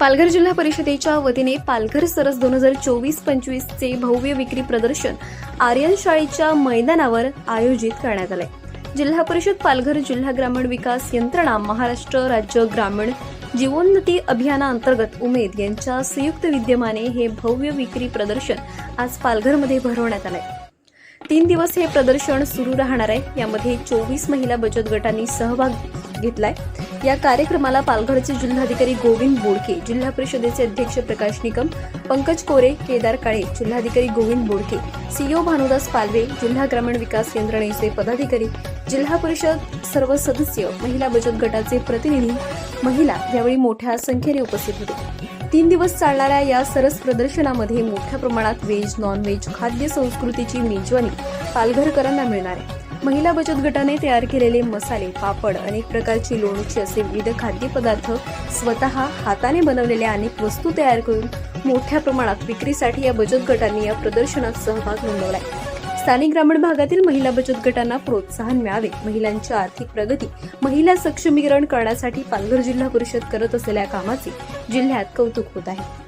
पालघर जिल्हा परिषदेच्या वतीने पालघर सरस दोन हजार चोवीस पंचवीसचे भव्य विक्री प्रदर्शन आर्यन शाळेच्या मैदानावर आयोजित करण्यात आले जिल्हा परिषद पालघर जिल्हा ग्रामीण विकास यंत्रणा महाराष्ट्र राज्य ग्रामीण जीवोन्नती अभियानाअंतर्गत उमेद यांच्या संयुक्त विद्यमाने हे भव्य विक्री प्रदर्शन आज पालघरमध्ये भरवण्यात आलंय. तीन दिवस हे प्रदर्शन सुरू राहणार आहे. यामध्ये चोवीस महिला बचत गटांनी सहभाग घेतलाय. या कार्यक्रमाला पालघरचे जिल्हाधिकारी गोविंद बोडके जिल्हा परिषदेचे अध्यक्ष प्रकाश निकम पंकज कोरे केदार काळे जिल्हाधिकारी गोविंद बोडके सीओ भानुदास पालवे जिल्हा ग्रामीण विकास यंत्रणेचे पदाधिकारी जिल्हा परिषद सर्व सदस्य महिला बचत गटाचे प्रतिनिधी महिला यावेळी मोठ्या संख्येने उपस्थित होते. तीन दिवस चालणाऱ्या या सरस प्रदर्शनामध्ये मोठ्या प्रमाणात व्हेज नॉन व्हेज खाद्य संस्कृतीची मेजवानी पालघरकरांना मिळणार आहे. महिला बचत गटाने तयार केलेले मसाले पापड अनेक प्रकारची लोणची असे विविध खाद्यपदार्थ स्वतः हाताने बनवलेल्या अनेक वस्तू तयार करून मोठ्या प्रमाणात विक्रीसाठी या बचत गटांनी या प्रदर्शनात सहभाग नोंदवलाय. स्थानिक ग्रामीण भागातील महिला बचत गटांना प्रोत्साहन मिळावे. महिलांची आर्थिक प्रगती महिला सक्षमीकरण करण्यासाठी पालघर जिल्हा परिषद करत असलेल्या कामाचे जिल्ह्यात कौतुक होत आहे.